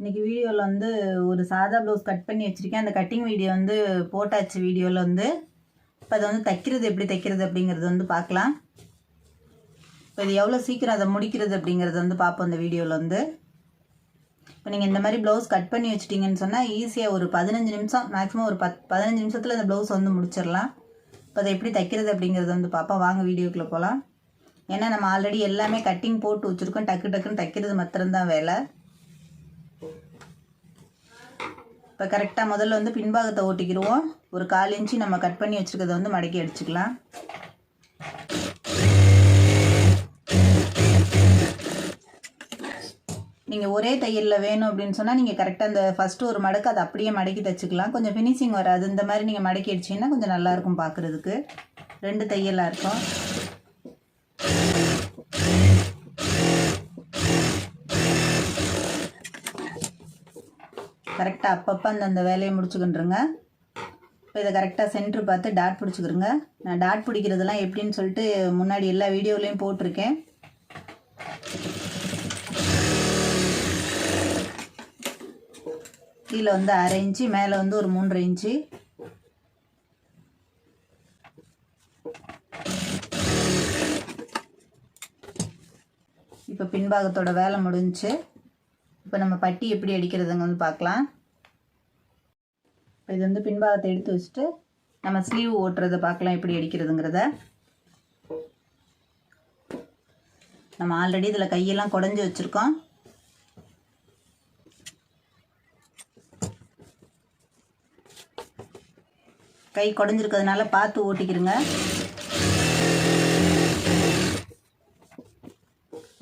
இன்றைக்கி வீடியோவில் வந்து ஒரு சாதா ப்ளவுஸ் கட் பண்ணி வச்சுருக்கேன். அந்த கட்டிங் வீடியோ வந்து போட்டாச்சு வீடியோவில் வந்து. இப்போ அதை வந்து தைக்கிறது எப்படி தைக்கிறது அப்படிங்கிறது வந்து பார்க்கலாம். இப்போ இது எவ்வளோ சீக்கிரம் அதை முடிக்கிறது அப்படிங்கிறது வந்து பார்ப்போம் இந்த வீடியோவில் வந்து. இப்போ நீங்கள் இந்த மாதிரி ப்ளவுஸ் கட் பண்ணி வச்சிட்டிங்கன்னு சொன்னால் ஈஸியாக ஒரு பதினஞ்சு நிமிஷம் மேக்ஸிமம் ஒரு பத் பதினஞ்சு நிமிஷத்தில் இந்த ப்ளவுஸ் வந்து முடிச்சிடலாம். இப்போ அதை எப்படி தைக்கிறது அப்படிங்கிறது வந்து பார்ப்போம் வாங்க வீடியோக்குள்ளே போகலாம் ஏன்னா நம்ம ஆல்ரெடி எல்லாமே கட்டிங் போட்டு வச்சுருக்கோம். டக்கு டக்குன்னு தைக்கிறது மாத்திரம்தான் வேலை. இப்போ கரெக்டாக முதல்ல வந்து பின்பாகத்தை ஓட்டிக்கிடுவோம் ஒரு கால் இன்ச்சு நம்ம கட் பண்ணி வச்சுருக்கதை வந்து மடக்கி அடிச்சுக்கலாம். நீங்கள் ஒரே தையலில் வேணும் அப்படின்னு சொன்னால் நீங்கள் கரெக்டாக அந்த ஃபஸ்ட்டு ஒரு மடக்கு அதை அப்படியே மடக்கி தைச்சிக்கலாம். கொஞ்சம் ஃபினிஷிங் வராது. இந்த மாதிரி நீங்கள் மடக்கி அடிச்சிங்கன்னா கொஞ்சம் நல்லாயிருக்கும் பார்க்குறதுக்கு. ரெண்டு தையலாக இருக்கும். கரெக்டாக அப்பப்போ அந்தந்த வேலையை முடிச்சுக்கிட்டுருங்க இப்போ இதை கரெக்டாக சென்ட்ரு பார்த்து டாட் பிடிச்சிக்கிறோங்க நான் டாட் பிடிக்கிறதெல்லாம் எப்படின்னு சொல்லிட்டு முன்னாடி எல்லா வீடியோலையும் போட்டிருக்கேன். கீழே வந்து அரை இன்ச்சு மேலே வந்து ஒரு மூன்றரை இன்ச்சு. இப்போ பின்பாகத்தோட வேலை முடிஞ்சு இப்போ நம்ம பட்டி எப்படி அடிக்கிறதுங்க வந்து பார்க்கலாம். இப்போ இது வந்து பின்பாகத்தை எடுத்து வச்சுட்டு நம்ம ஸ்லீவ் ஓட்டுறதை பார்க்கலாம் எப்படி அடிக்கிறதுங்கிறத. நம்ம ஆல்ரெடி இதில் கையெல்லாம் குடஞ்சி வச்சுருக்கோம். கை குடஞ்சிருக்கிறதுனால பார்த்து ஓட்டிக்கிறங்க.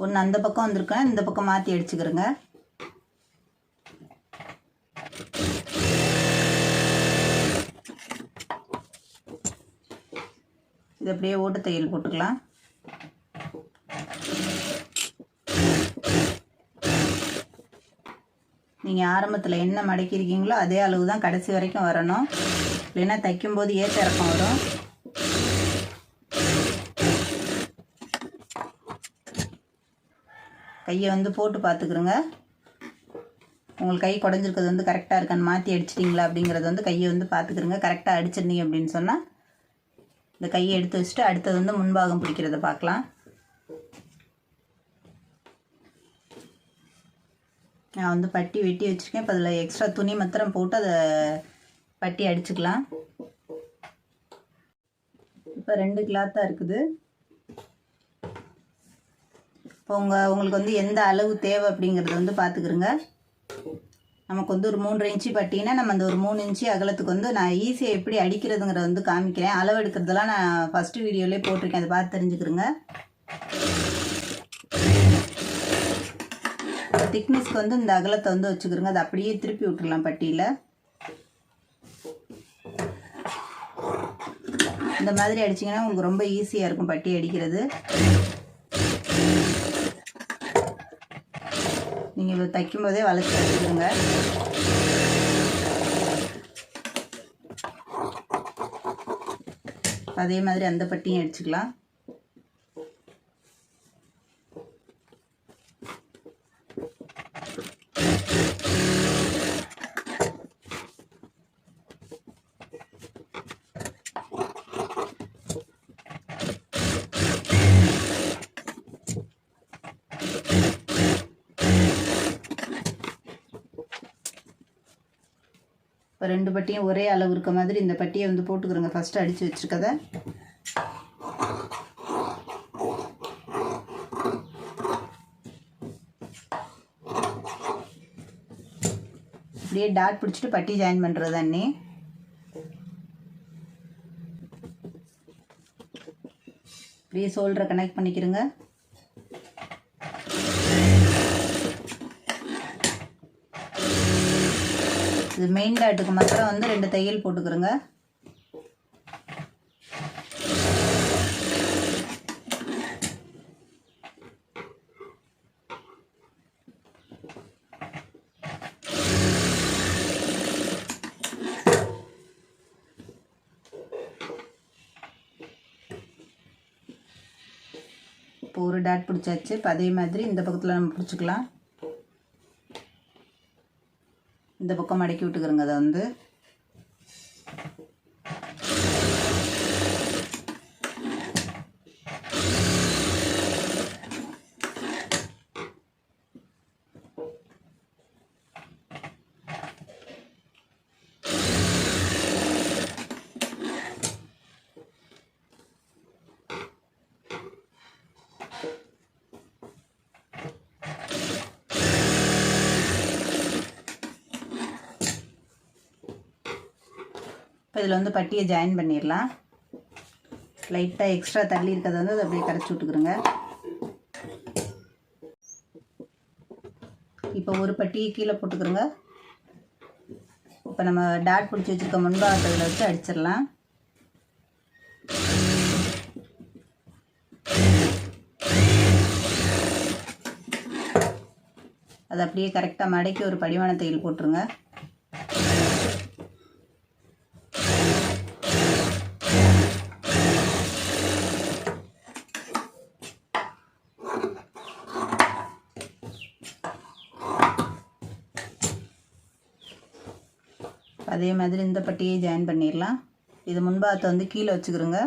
ஒன்று அந்த பக்கம் வந்திருக்கேன் இந்த பக்கம் மாற்றி அடிச்சுக்கிறேங்க. இது அப்படியே ஓட்டு தையல் போட்டுக்கலாம். நீங்கள் ஆரம்பத்தில் என்ன மடக்கியிருக்கீங்களோ அதே அளவு தான் கடைசி வரைக்கும் வரணும். இல்லைன்னா தைக்கும்போது ஏற்ற இறக்கம் வரும். கையை வந்து போட்டு பார்த்துக்குறோங்க உங்களுக்கு கை குடஞ்சிருக்கிறது வந்து கரெக்டாக இருக்கான்னு மாற்றி அடிச்சிட்டிங்களா அப்படிங்கிறது வந்து கையை வந்து பார்த்துக்குறோங்க கரெக்டாக அடிச்சிருந்தீங்க அப்படின்னு சொன்னால் இந்த கையை எடுத்து வச்சுட்டு அடுத்தது வந்து முன்பாகம் பிடிக்கிறத பார்க்கலாம். நான் வந்து பட்டி வெட்டி வச்சுருக்கேன். இப்போ அதில் எக்ஸ்ட்ரா துணி மாத்திரம் போட்டு அதை பட்டி அடிச்சுக்கலாம். இப்போ ரெண்டு கிளாத்தாக இருக்குது. இப்போ உங்கள் உங்களுக்கு வந்து எந்த அளவு தேவை அப்படிங்கிறத வந்து பார்த்துக்கிறோங்க நமக்கு வந்து ஒரு மூன்றரை இன்ச்சு பட்டினா நம்ம அந்த ஒரு மூணு இன்ச்சு அகலத்துக்கு வந்து நான் ஈஸியாக எப்படி அடிக்கிறதுங்கிறத வந்து காமிக்கிறேன். அளவு எடுக்கிறதெல்லாம் நான் ஃபஸ்ட்டு வீடியோலேயே போட்டிருக்கேன். அதை பார்த்து தெரிஞ்சுக்கிறேங்க. திக்னஸ்க்கு வந்து இந்த அகலத்தை வந்து வச்சுக்கிறோங்க. அதை அப்படியே திருப்பி விட்டுறலாம் பட்டியில். இந்த மாதிரி அடிச்சிங்கன்னா உங்களுக்கு ரொம்ப ஈஸியாக இருக்கும் பட்டி அடிக்கிறது. நீங்கள் தைக்கும் போதே வளைச்சி அடிச்சுடுங்க அதே மாதிரி அந்த பட்டியும் அடிச்சுக்கலாம் இப்போ ரெண்டு பட்டியும் ஒரே அளவு இருக்க மாதிரி இந்த பட்டியை வந்து போட்டுக்கிறோங்க. ஃபஸ்ட்டு அடித்து வச்சுருக்கத. அப்படியே டாட் பிடிச்சிட்டு பட்டி ஜாயின் பண்ணுறது அண்ணி? அப்படியே சோல்டரை கனெக்ட் பண்ணிக்கிறோங்க. இது மெயின் டாட்டுக்கு மாத்திரம் வந்து ரெண்டு தையல் போட்டுக்கிறோங்க. இப்போ ஒரு டாட் பிடிச்சாச்சு. இப்போ அதே மாதிரி இந்த பக்கத்தில் நம்ம பிடிச்சிக்கலாம். இந்த பக்கம் மடக்கி விட்டுக்கிறோங்க அதை வந்து. இப்போ இதில் வந்து பட்டியை ஜாயின் பண்ணிடலாம். லைட்டாக எக்ஸ்ட்ரா தள்ளி இருக்கிறத வந்து அதை அப்படியே கரைச்சி விட்டுக்கிறோங்க இப்போ ஒரு பட்டியை கீழே போட்டுக்கிறோங்க இப்போ நம்ம டாட் பிடிச்சி வச்சுருக்க முன்பாகத்தில் வச்சு அடிச்சிடலாம். அதை அப்படியே கரெக்டாக மடக்கி ஒரு படிவான தையல் போட்டுருங்க. அதே மாதிரி இந்த பட்டியை ஜாயின் பண்ணிடலாம். இது முன்பாகத்தை வந்து கீழே வச்சுக்கிறோங்க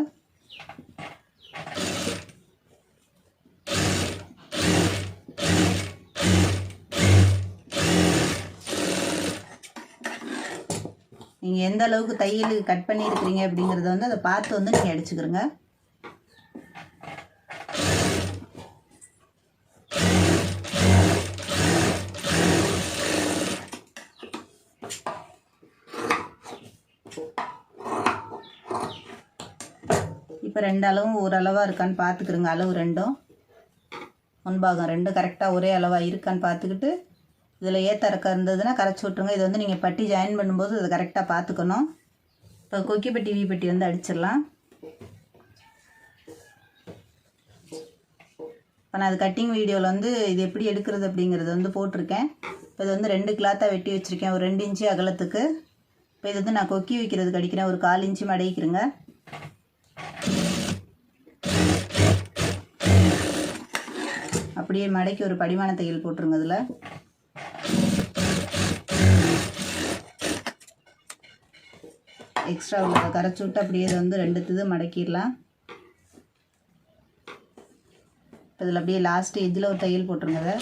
நீங்கள் எந்த அளவுக்கு தையல் கட் பண்ணியிருக்கிறீங்க அப்படிங்கிறத வந்து அதை பார்த்து வந்து நீங்கள் அடிச்சுக்கிறோங்க இப்போ ரெண்டு அளவும் ஒரு அளவாக இருக்கான்னு பார்த்துக்கிறோங்க அளவு ரெண்டும். முன்பாகம் ரெண்டும் கரெக்டாக ஒரே அளவாக இருக்கான்னு பார்த்துக்கிட்டு இதில் ஏத்த இருந்ததுன்னா கரைச்சி விட்ருங்க இது வந்து நீங்கள் பட்டி ஜாயின் பண்ணும்போது அதை கரெக்டாக பார்த்துக்கணும் இப்போ கொக்கி பட்டி வி பட்டி வந்து அடிச்சிடலாம். இப்போ நான் அது கட்டிங் வீடியோவில் வந்து இது எப்படி எடுக்கிறது அப்படிங்கிறது வந்து போட்டிருக்கேன். இப்போ இது வந்து ரெண்டு கிளாத்தாக வெட்டி வச்சுருக்கேன். ஒரு ரெண்டு இன்ச்சு அகலத்துக்கு. இப்போ இது வந்து நான் கொக்கி வைக்கிறதுக்கு அடிக்கிறேன். ஒரு கால் இன்ச்சு மடக்கிக்கிறேங்க. அப்படியே மடக்கி ஒரு படிமான தையல் போட்டுருங்க அதில். எக்ஸ்ட்ரா உள்ள கரைச்சி விட்டு அப்படியே இதை வந்து ரெண்டு இது மடக்கிடலாம். இதில் அப்படியே லாஸ்ட்டு இதில் ஒரு தையல் போட்டுருங்க அதை.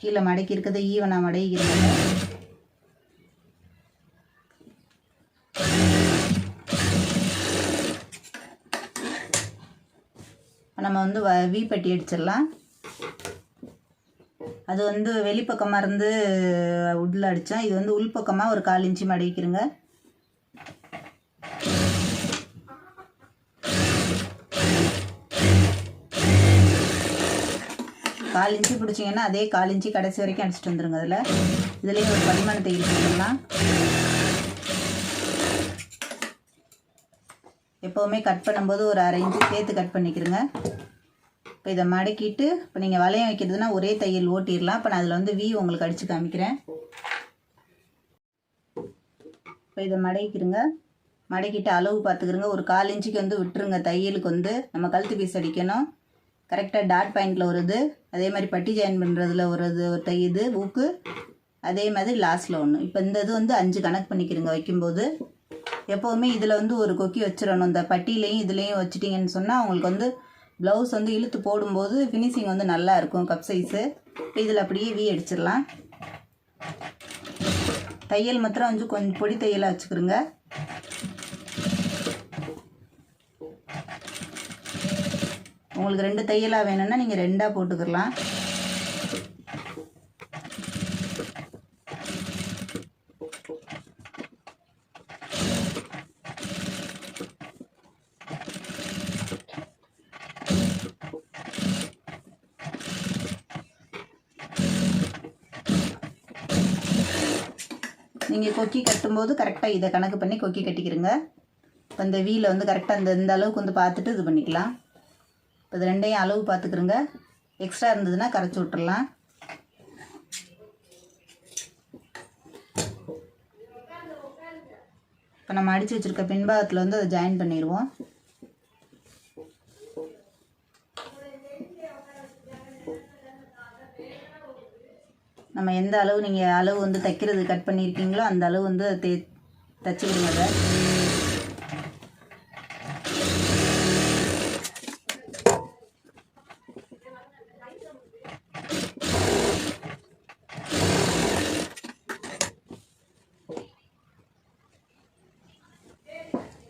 கீழே மடக்கி இருக்கிறத ஈவனாக மடக்கிக்கிறேங்க நம்ம வந்து வ வீப்பட்டி அடிச்சிடலாம். அது வந்து வெளிப்பக்கமாக இருந்து உள்ள அடித்தோம் இது வந்து உள்பக்கமாக ஒரு கால் இன்ச்சு மடக்கிக்கிறோங்க கால் இன்ச்சு பிடிச்சிங்கன்னா அதே கால் இன்ச்சு கடைசி வரைக்கும் அடிச்சிட்டு வந்துருங்க அதில். இதுலேயும் ஒரு பரிமாணத்தை இழுத்துக்கலாம் எப்போவுமே கட் பண்ணும்போது ஒரு அரை இன்ச்சு சேர்த்து கட் பண்ணிக்கிறோங்க. இப்போ இதை மடக்கிட்டு இப்போ நீங்கள் வளையம் வைக்கிறதுனா ஒரே தையல் ஓட்டிடலாம். இப்போ நான் அதில் வந்து வி உங்களுக்கு அடித்து காமிக்கிறேன். இப்போ இதை மடக்கிடுங்க மடக்கிட்டு அளவு பார்த்துக்கிறோங்க ஒரு கால் இன்ச்சுக்கு வந்து விட்டுருங்க தையலுக்கு வந்து. நம்ம கழுத்து பீஸ் அடிக்கணும். கரெக்டாக டாட் பாயிண்டில் ஒரு இது. அதே மாதிரி பட்டி ஜாயின் பண்ணுறதுல ஒரு இது ஒரு தை இது ஊக்கு. அதே மாதிரி லாஸ்ட்டில் ஒன்று இப்போ இந்த இது வந்து அஞ்சு கணக்கு பண்ணிக்கிறோங்க வைக்கும்போது. எப்போவுமே இதில் வந்து ஒரு கொக்கி வச்சிடணும். இந்த பட்டியிலையும் இதுலேயும் வச்சிட்டிங்கன்னு சொன்னால் அவங்களுக்கு வந்து ப்ளவுஸ் வந்து இழுத்து போடும்போது ஃபினிஷிங் வந்து நல்லா இருக்கும் கப் சைஸு இதில் அப்படியே வி அடிச்சிடலாம். தையல் மாத்திரம் வந்து கொஞ்சம் பொடி தையலாக வச்சுக்கிறோங்க உங்களுக்கு ரெண்டு தையலாக வேணும்னா நீங்கள் ரெண்டாக போட்டுக்கலாம் நீங்கள் கொக்கி கட்டும்போது கரெக்டாக இதை கணக்கு பண்ணி கொக்கி கட்டிக்கிறங்க இப்போ இந்த வீலை வந்து கரெக்டாக இந்த இந்த அளவுக்கு வந்து பார்த்துட்டு இது பண்ணிக்கலாம். இப்போ இது ரெண்டையும் அளவு பார்த்துக்கிறங்க எக்ஸ்ட்ரா இருந்ததுன்னா கரைச்சி விட்டுடலாம் இப்போ நம்ம அடித்து வச்சுருக்க பின்பாகத்தில் வந்து அதை ஜாயின் பண்ணிடுவோம். நம்ம எந்த அளவு நீங்கள் அளவு வந்து தைக்கிறது கட் பண்ணியிருக்கீங்களோ அந்த அளவு வந்து தே தைச்சிக்கிடுங்க அதை.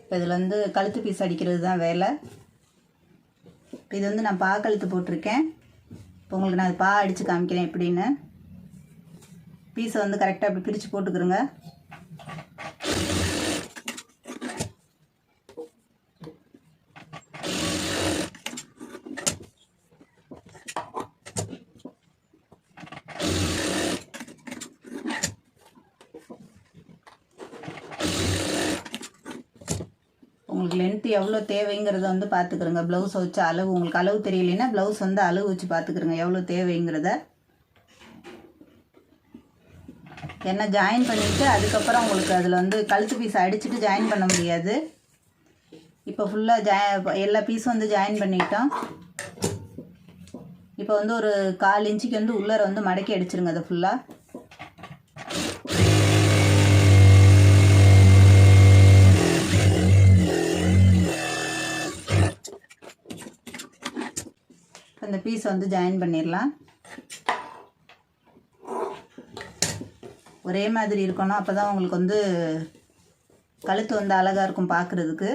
இப்போ இதில் வந்து கழுத்து பீஸ் அடிக்கிறது தான் வேலை. இப்போ இது வந்து நான் பா கழுத்து போட்டிருக்கேன். இப்போ உங்களுக்கு நான் அது பா அடித்து காமிக்கிறேன் எப்படின்னு. பீஸை வந்து கரெக்டாக அப்படி பிரித்து போட்டுக்கிறோங்க. உங்களுக்கு லென்த்து எவ்வளோ தேவைங்கிறத வந்து பார்த்துக்கிறோங்க. ப்ளவுஸ் வச்சு அளவு உங்களுக்கு அளவு தெரியலைன்னா ப்ளவுஸ் வந்து அளவு வச்சு பார்த்துக்கிறோங்க. எவ்வளோ தேவைங்கிறத. என்ன ஜாயின் பண்ணிவிட்டு அதுக்கப்புறம் உங்களுக்கு அதில் வந்து கழுத்து பீஸ் அடிச்சுட்டு ஜாயின் பண்ண முடியாது. இப்போ ஃபுல்லாக ஜா எல்லா பீஸும் வந்து ஜாயின் பண்ணிட்டோம். இப்போ வந்து ஒரு கால் இன்ச்சுக்கு வந்து உள்ளர வந்து மடக்கி அடிச்சிருங்க அதை ஃபுல்லாக அந்த பீஸ் வந்து ஜாயின் பண்ணிடலாம். ஒரே மாதிரி இருக்கணும். அப்போ தான் உங்களுக்கு வந்து கழுத்து வந்து அழகாக இருக்கும் பார்க்குறதுக்கு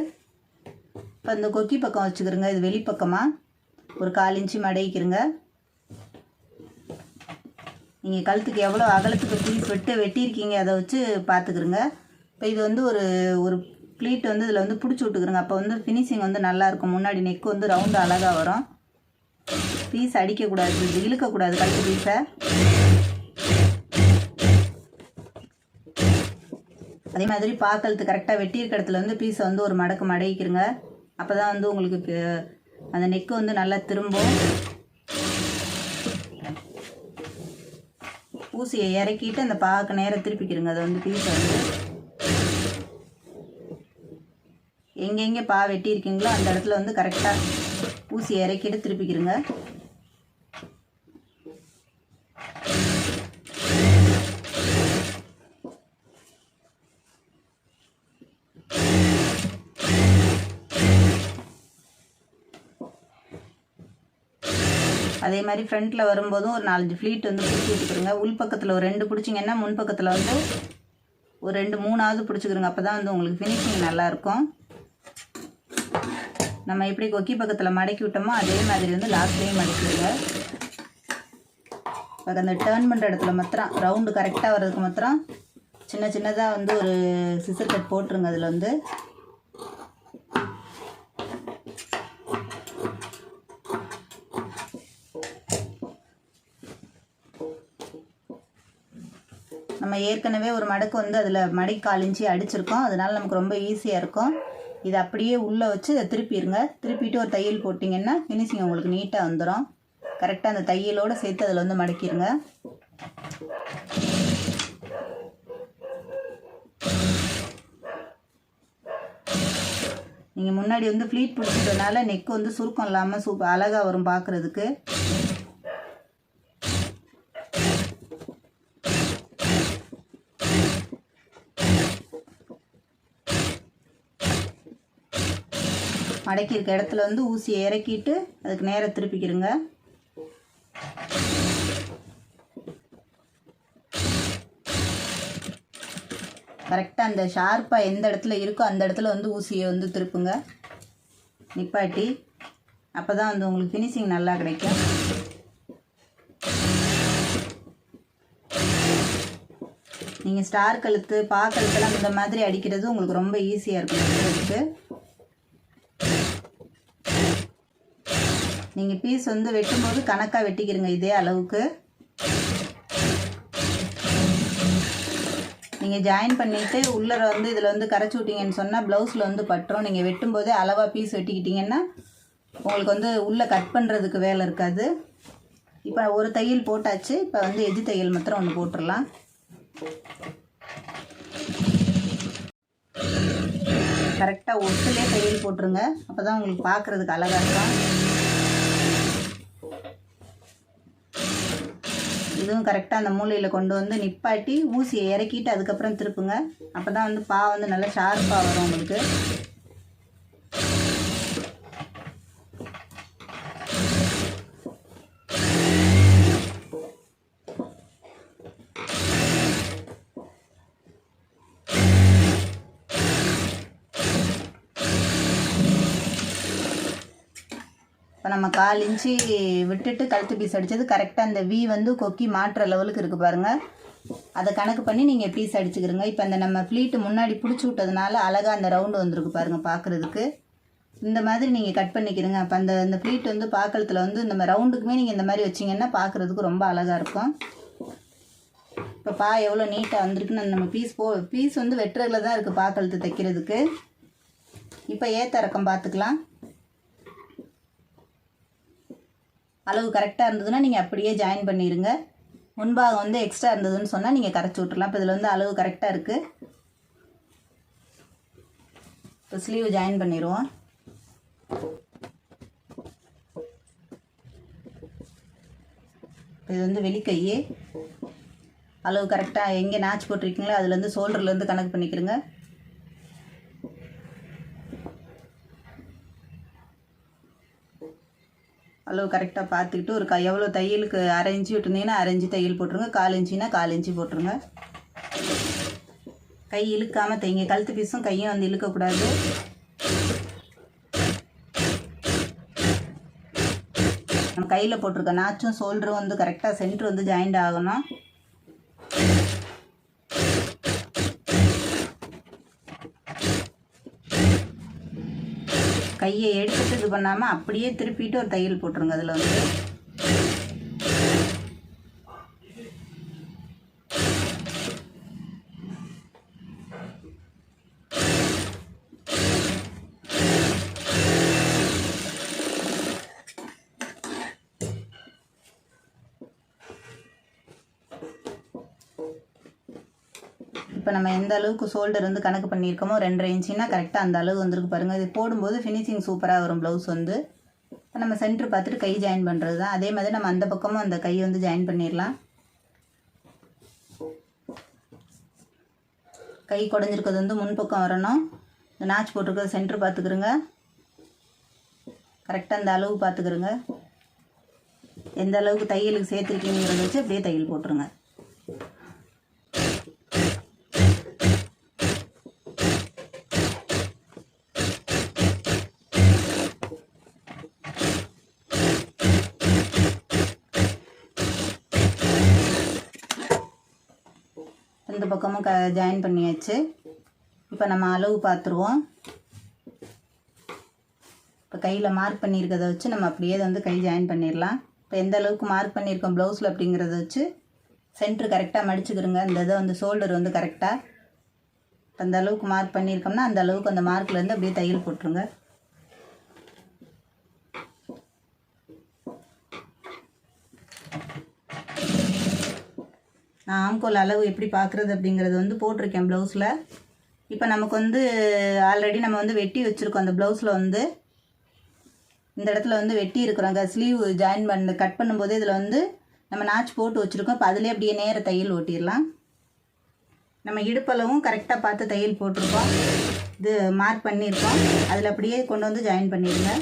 இப்போ இந்த கொக்கி பக்கம் வச்சுக்கிறோங்க. இது வெளிப்பக்கமாக ஒரு கால் இன்ச்சு மடக்கிக்கிறங்க. நீங்கள் கழுத்துக்கு எவ்வளோ அகலத்துக்கு பீஸ் வெட்டு வெட்டியிருக்கீங்க அதை வச்சு பார்த்துக்கிறங்க. இப்போ இது வந்து ஒரு ஒரு ப்ளீட் வந்து இதில் வந்து பிடிச்சி விட்டுக்கிறங்க. அப்போ வந்து ஃபினிஷிங் வந்து நல்லாயிருக்கும் முன்னாடி நெக் வந்து ரவுண்டு அழகாக வரும். பீஸ் அடிக்கக்கூடாது இது இழுக்கக்கூடாது கழுத்து பீஸை அதே மாதிரி பாக்கழுத்து கரெக்டாக வெட்டியிருக்க இடத்துல வந்து பீஸை வந்து ஒரு மடக்கு மடக்கிக்கிறங்க அப்போ தான் வந்து உங்களுக்கு அந்த நெக்கு வந்து நல்லா திரும்பும். ஊசியை இறக்கிட்டு அந்த பாக்கு நேரம் திருப்பிக்கிறங்க அதை வந்து பீஸை வந்து எங்கெங்கே பா வெட்டியிருக்கீங்களோ அந்த இடத்துல வந்து கரெக்டாக ஊசி இறக்கிட்டு திருப்பிக்கிறங்க அதே மாதிரி ஃப்ரண்ட்டில் வரும்போதும் ஒரு நாலஞ்சு ஃப்ளீட் வந்து பிடிச்சி விட்டுக்கிறோங்க உள் பக்கத்தில் ஒரு ரெண்டு பிடிச்சிங்கன்னா முன் பக்கத்தில் வந்து ஒரு ரெண்டு மூணாவது பிடிச்சிக்கிறோங்க அப்போ தான் வந்து உங்களுக்கு ஃபினிஷிங் நல்லாயிருக்கும். நம்ம எப்படி கொக்கி பக்கத்தில் மடக்கி விட்டோமோ அதே மாதிரி வந்து லாஸ்ட்லேயும் மடக்கிடுங்க. இப்போ அந்த டேர்ன் பண்ணுற இடத்துல மாத்திரம் ரவுண்டு கரெக்டாக வர்றதுக்கு மாத்திரம் சின்ன சின்னதாக வந்து ஒரு சிசர் கட் போட்டுருங்க. அதில் வந்து ஏற்கனவே ஒரு மடக்கு வந்து அதில் மடை காலிஞ்சி அடிச்சிருக்கோம். அதனால் நமக்கு ரொம்ப ஈஸியாக இருக்கும். இதை அப்படியே உள்ளே வச்சு இதை திருப்பிடுங்க திருப்பிட்டு ஒரு தையல் போட்டிங்கன்னா ஃபினிஷிங் உங்களுக்கு நீட்டாக வந்துடும் கரெக்டாக அந்த தையலோடு சேர்த்து அதில் வந்து மடக்கிடுங்க நீங்கள் முன்னாடி வந்து ஃப்ளீட் பிடிச்சதுனால நெக் வந்து சுருக்கம் இல்லாமல் சூப்பர் அழகாக வரும் பார்க்குறதுக்கு மடக்கி இருக்க இடத்துல வந்து ஊசியை இறக்கிட்டு அதுக்கு நேராக திருப்பிக்கிறோங்க கரெக்டாக அந்த ஷார்ப்பாக எந்த இடத்துல இருக்கோ அந்த இடத்துல வந்து ஊசியை வந்து திருப்புங்க. நிப்பாட்டி அப்போ தான் வந்து உங்களுக்கு ஃபினிஷிங் நல்லா கிடைக்கும். நீங்கள் ஸ்டார் கழுத்து பா கழுத்துலாம் இந்த மாதிரி அடிக்கிறது உங்களுக்கு ரொம்ப ஈஸியாக இருக்கும். நீங்கள் பீஸ் வந்து வெட்டும்போது கணக்காக வெட்டிக்கிறங்க இதே அளவுக்கு. நீங்கள் ஜாயின் பண்ணிவிட்டு உள்ளே வந்து இதில் வந்து கரைச்சி விட்டிங்கன்னு சொன்னால் ப்ளவுஸில் வந்து பட்டுரும். நீங்கள் வெட்டும்போதே அளவாக பீஸ் வெட்டிக்கிட்டிங்கன்னா உங்களுக்கு வந்து உள்ளே கட் பண்ணுறதுக்கு வேலை இருக்காது. இப்போ ஒரு தையல் போட்டாச்சு. இப்போ வந்து எஜி தையல் மாத்திரம் ஒன்று போட்டுடலாம் கரெக்டாக ஒட்டுலே தையல் போட்டுருங்க. அப்போ தான் உங்களுக்கு பார்க்குறதுக்கு அழகாக இருக்கும். இதுவும் கரெக்டாக அந்த மூலையில் கொண்டு வந்து நிப்பாட்டி ஊசியை இறக்கிட்டு அதுக்கப்புறம் திருப்புங்க. அப்போ தான் வந்து பா வந்து நல்லா ஷார்ப்பாக வரும் உங்களுக்கு. நம்ம கால் இன்ச்சு விட்டுட்டு கழுத்து பீஸ் அடித்தது கரெக்டாக அந்த வி வந்து கொக்கி மாட்டுற லெவலுக்கு இருக்குது பாருங்கள் அதை கணக்கு பண்ணி நீங்கள் பீஸ் அடிச்சுக்கிறங்க இப்போ அந்த நம்ம ஃப்ளீட்டு முன்னாடி பிடிச்சி விட்டதுனால அழகாக அந்த ரவுண்டு வந்திருக்கு பாருங்கள் பார்க்குறதுக்கு இந்த மாதிரி நீங்கள் கட் பண்ணிக்கிறங்க அப்போ அந்த அந்த ஃப்ளீட் வந்து பார்க்கறதுல வந்து இந்த மாதிரி ரவுண்டுக்குமே நீங்கள் இந்த மாதிரி வச்சிங்கன்னா பார்க்குறதுக்கு ரொம்ப அழகாக இருக்கும். இப்போ பா எவ்வளோ நீட்டாக வந்திருக்குன்னு நம்ம பீஸ் போ பீஸ் வந்து வெட்டுறதுல தான் இருக்குது பாக்கழுத்து தைக்கிறதுக்கு. இப்போ ஏத்த இறக்கம் பார்த்துக்கலாம் அளவு கரெக்டாக இருந்ததுன்னா நீங்கள் அப்படியே ஜாயின் பண்ணிடுங்க முன்பாகம் வந்து எக்ஸ்ட்ரா இருந்ததுன்னு சொன்னால் நீங்கள் கரைச்சி விட்றலாம் இப்போ இதில் வந்து அளவு கரெக்டாக இருக்குது இப்போ ஸ்லீவ் ஜாயின் பண்ணிடுவோம் இது வந்து வெளிக்கை. அளவு கரெக்டாக எங்கே நாச்சு போட்டிருக்கீங்களோ அதுலேருந்து ஷோல்டர்லேருந்து கணக்கு பண்ணிக்கிறங்க அளவு கரெக்டாக பார்த்துக்கிட்டு ஒரு க எவ்வளோ தையலுக்கு அரை இன்ச்சு விட்டுருந்தீங்கன்னா அரை தையல் போட்டுருங்க. கால் இன்ச்சுனா கால் இன்ச்சு போட்டுருங்க. கை இழுக்காமல் தைங்க. கழுத்து பீஸும் கையும் வந்து இழுக்கக்கூடாது. நம்ம கையில் போட்டிருக்க நாச்சும் ஷோல்டரும் வந்து கரெக்டாக சென்ட்ரு வந்து ஜாயிண்ட் ஆகணும். கையை எடுத்துட்டு இது பண்ணாமல் அப்படியே திருப்பிட்டு ஒரு தையல் போட்டுருங்க அதில் வந்து. இப்போ நம்ம எந்த அளவுக்கு ஷோல்டர் வந்து கணக்கு பண்ணியிருக்கோமோ ரெண்டரை இன்ச்சுனா கரெக்டாக அந்த அளவு வந்திருக்கு பாருங்கள் இது போடும்போது ஃபினிஷிங் சூப்பராக வரும் ப்ளவுஸ் வந்து. இப்போ நம்ம சென்டர் பார்த்துட்டு கை ஜாயின் பண்ணுறது தான். அதே மாதிரி நம்ம அந்த பக்கமும் அந்த கை வந்து ஜாயின் பண்ணிடலாம். கை குடஞ்சிருக்கிறது வந்து முன்பக்கம் வரணும். இந்த நாச் போட்டிருக்கிறது சென்டர் பார்த்துக்கிறோங்க. கரெக்டாக அந்த அளவு பார்த்துக்கிறோங்க. எந்த அளவுக்கு தையலுக்கு சேர்த்துருக்கீங்கிறத வச்சு அப்படியே தையல் போட்டுருங்க. இந்த பக்கமும் க ஜாயின் பண்ணியாச்சு. இப்போ நம்ம அளவு பார்த்துருவோம் இப்போ கையில் மார்க் பண்ணியிருக்கிறத வச்சு நம்ம அப்படியே வந்து கை ஜாயின் பண்ணிடலாம் இப்போ எந்த அளவுக்கு மார்க் பண்ணியிருக்கோம் ப்ளவுஸில் அப்படிங்கிறத வச்சு சென்ட்ரு கரெக்டாக மடிச்சுக்கிறோங்க அந்த இதை வந்து ஷோல்டர் வந்து கரெக்டாக அந்த அளவுக்கு மார்க் பண்ணியிருக்கோம்னா அந்த அளவுக்கு அந்த மார்க்லேருந்து அப்படியே தையல் போட்டுருங்க. நான் ஆம்கோல் அளவு எப்படி பார்க்குறது அப்படிங்கிறது வந்து போட்டிருக்கேன் ப்ளவுஸில் இப்போ நமக்கு வந்து ஆல்ரெடி நம்ம வந்து வெட்டி வச்சுருக்கோம். அந்த ப்ளவுஸில் வந்து இந்த இடத்துல வந்து வெட்டி இருக்கிறோங்க ஸ்லீவ் ஜாயின் பண்ண கட் பண்ணும்போது இதில் வந்து நம்ம நாச் போட்டு வச்சுருக்கோம். இப்போ அதிலே அப்படியே நேர தையல் ஓட்டிடலாம். நம்ம இடுப்பளவும் கரெக்டாக பார்த்து தையல் போட்டிருக்கோம். இது மார்க் பண்ணியிருக்கோம். அதில் அப்படியே கொண்டு வந்து ஜாயின் பண்ணிடுங்க.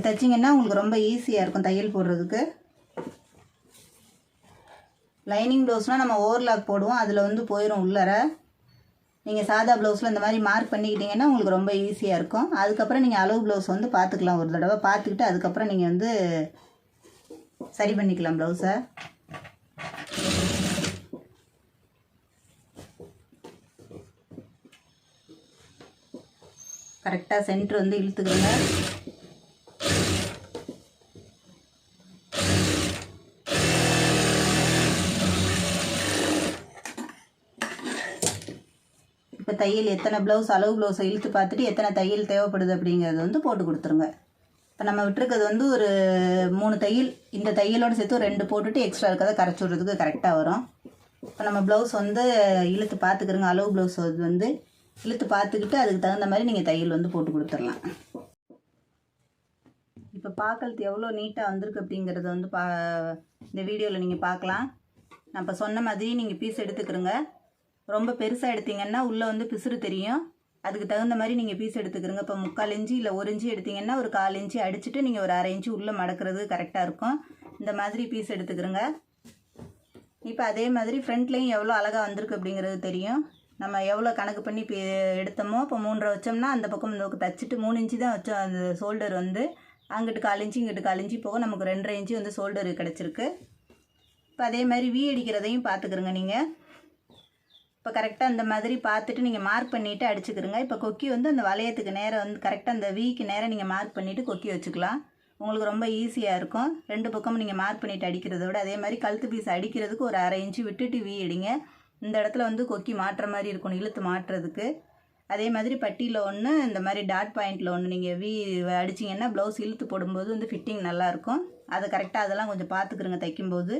இப்படி தைச்சிங்கன்னா உங்களுக்கு ரொம்ப ஈஸியாக இருக்கும் தையல் போடுறதுக்கு. லைனிங் ப்ளவுஸ்னால் நம்ம ஓவர்லாக் போடுவோம். அதில் வந்து போயிடும் உள்ளர. நீங்கள் சாதா ப்ளவுஸில் இந்த மாதிரி மார்க் பண்ணிக்கிட்டிங்கன்னா உங்களுக்கு ரொம்ப ஈஸியாக இருக்கும். அதுக்கப்புறம் நீங்கள் அளவு ப்ளவுஸ் வந்து பார்த்துக்கலாம் ஒரு தடவை பார்த்துக்கிட்டு அதுக்கப்புறம் நீங்கள் வந்து சரி பண்ணிக்கலாம் ப்ளவுஸை கரெக்டாக சென்டர் வந்து இழுத்துக்கோங்க. தையல் எத்தனை ப்ளவுஸ் அளவு ப்ளவுஸை இழுத்து பார்த்துட்டு எத்தனை தையல் தேவைப்படுது அப்படிங்கிறது வந்து போட்டு கொடுத்துருங்க. இப்போ நம்ம விட்டுருக்கிறது வந்து ஒரு மூணு தையல் இந்த தையலோடு சேர்த்து ஒரு ரெண்டு போட்டுட்டு எக்ஸ்ட்ரா இருக்கிறத கரைச்சி விட்றதுக்கு கரெக்டாக வரும். இப்போ நம்ம ப்ளவுஸ் வந்து இழுத்து பார்த்துக்கிறோங்க அளவு ப்ளவுஸ் வந்து இழுத்து பார்த்துக்கிட்டு அதுக்கு தகுந்த மாதிரி நீங்கள் தையல் வந்து போட்டு கொடுத்துடலாம். இப்போ பார்க்கறது எவ்வளோ நீட்டாக வந்திருக்கு அப்படிங்கிறத வந்து பா இந்த வீடியோவில் நீங்கள் பார்க்கலாம். நான் இப்போ சொன்ன மாதிரி நீங்கள் பீஸ் எடுத்துக்கிறோங்க. ரொம்ப பெருசாக எடுத்தீங்கன்னா உள்ளே வந்து பிசுறு தெரியும். அதுக்கு தகுந்த மாதிரி நீங்கள் பீஸ் எடுத்துக்கிறோங்க. இப்போ முக்கால் இன்ச்சு இல்லை ஒரு இன்ச்சு எடுத்தீங்கன்னா ஒரு கால் இன்ச்சு அடிச்சுட்டு நீங்கள் ஒரு அரை இன்ச்சு உள்ளே மடக்கிறது கரெக்டாக இருக்கும். இந்த மாதிரி பீஸ் எடுத்துக்கிறோங்க. இப்போ அதே மாதிரி ஃப்ரண்ட்லேயும் எவ்வளோ அழகாக வந்திருக்கு அப்படிங்கிறது தெரியும். நம்ம எவ்வளோ கணக்கு பண்ணி இப்போ எடுத்தோமோ இப்போ மூன்றரை வச்சோம்னா அந்த பக்கம் இந்த பக்கம் தச்சுட்டு மூணு இன்ச்சு தான் வச்சோம். அந்த ஷோல்டர் வந்து அங்கிட்டு கால் இன்ச்சு இங்கிட்டு கால் இன்ச்சு போக நமக்கு ரெண்டரை இன்ச்சு வந்து ஷோல்டர் கிடச்சிருக்கு. இப்போ அதே மாதிரி வீ அடிக்கிறதையும் பார்த்துக்குறோங்க நீங்கள் இப்போ கரெக்டாக அந்த மாதிரி பார்த்துட்டு நீங்கள் மார்க் பண்ணிவிட்டு அடிச்சுக்கிறங்க இப்போ கொக்கி வந்து அந்த வளையத்துக்கு நேரம் வந்து கரெக்டாக அந்த வீக்கு நேரம் நீங்கள் மார்க் பண்ணிவிட்டு கொக்கி வச்சுக்கலாம். உங்களுக்கு ரொம்ப ஈஸியாக இருக்கும். ரெண்டு பக்கமும் நீங்கள் மார்க் பண்ணிவிட்டு அடிக்கிறத விட அதே மாதிரி கழுத்து பீஸ் அடிக்கிறதுக்கு ஒரு அரை இன்ச்சு விட்டுட்டு வீ அடிங்க இந்த இடத்துல வந்து கொக்கி மாட்டுற மாதிரி இருக்கணும் இழுத்து மாட்டுறதுக்கு அதே மாதிரி பட்டியில் ஒன்று இந்த மாதிரி டாட் பாயிண்டில் ஒன்று நீங்கள் வி அடிச்சிங்கன்னா ப்ளவுஸ் இழுத்து போடும்போது வந்து ஃபிட்டிங் நல்லாயிருக்கும் அதை கரெக்டாக அதெல்லாம் கொஞ்சம் பார்த்துக்குறங்க தைக்கும்போது.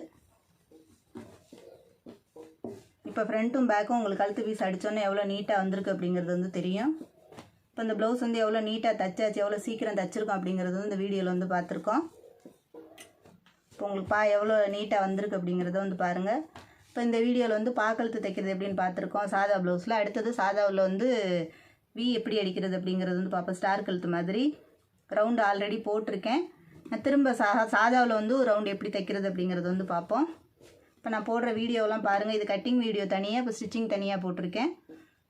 இப்போ ஃப்ரண்ட்டும் பேக்கும் உங்களுக்கு கழுத்து பீஸ் அடித்தோன்னே எவ்வளோ நீட்டாக வந்திருக்கு அப்படிங்கிறது வந்து தெரியும். இப்போ இந்த ப்ளவுஸ் வந்து எவ்வளோ நீட்டாக தச்சாச்சு எவ்வளோ சீக்கிரம் தச்சிருக்கோம் அப்படிங்கிறது வந்து இந்த வீடியோவில் வந்து பார்த்துருக்கோம். இப்போ உங்களுக்கு பா எவ்வளோ நீட்டாக வந்திருக்கு அப்படிங்கிறத வந்து பாருங்கள் இப்போ இந்த வீடியோவில் வந்து பாக்கழுத்து தைக்கிறது எப்படின்னு பார்த்துருக்கோம். சாதா ப்ளவுஸில் அடுத்தது சாதாவில் வந்து வி எப்படி அடிக்கிறது அப்படிங்கிறது வந்து பார்ப்போம். ஸ்டார் கழுத்து மாதிரி. ரவுண்டு ஆல்ரெடி போட்டிருக்கேன். நான் திரும்ப சா சாதாவில் வந்து ஒரு ரவுண்டு எப்படி தைக்கிறது அப்படிங்கிறது வந்து பார்ப்போம். இப்போ நான் போடுற வீடியோலாம் பாருங்கள் இது கட்டிங் வீடியோ தனியாக இப்போ ஸ்டிச்சிங் தனியாக போட்டிருக்கேன்.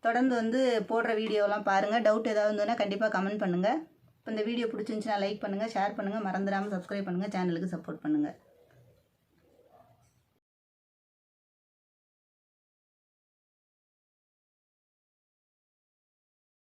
தொடர்ந்து வந்து போடுற வீடியோலாம் பாருங்கள் டவுட் ஏதாவது இருந்ததுன்னா கண்டிப்பாக கமெண்ட் பண்ணுங்கள் இப்போ இந்த வீடியோ பிடிச்சிருந்துச்சுன்னா லைக் பண்ணுங்கள் ஷேர் பண்ணுங்கள் மறந்துடாமல் சப்ஸ்கிரைப் பண்ணுங்கள் சேனலுக்கு சப்போர்ட் பண்ணுங்கள்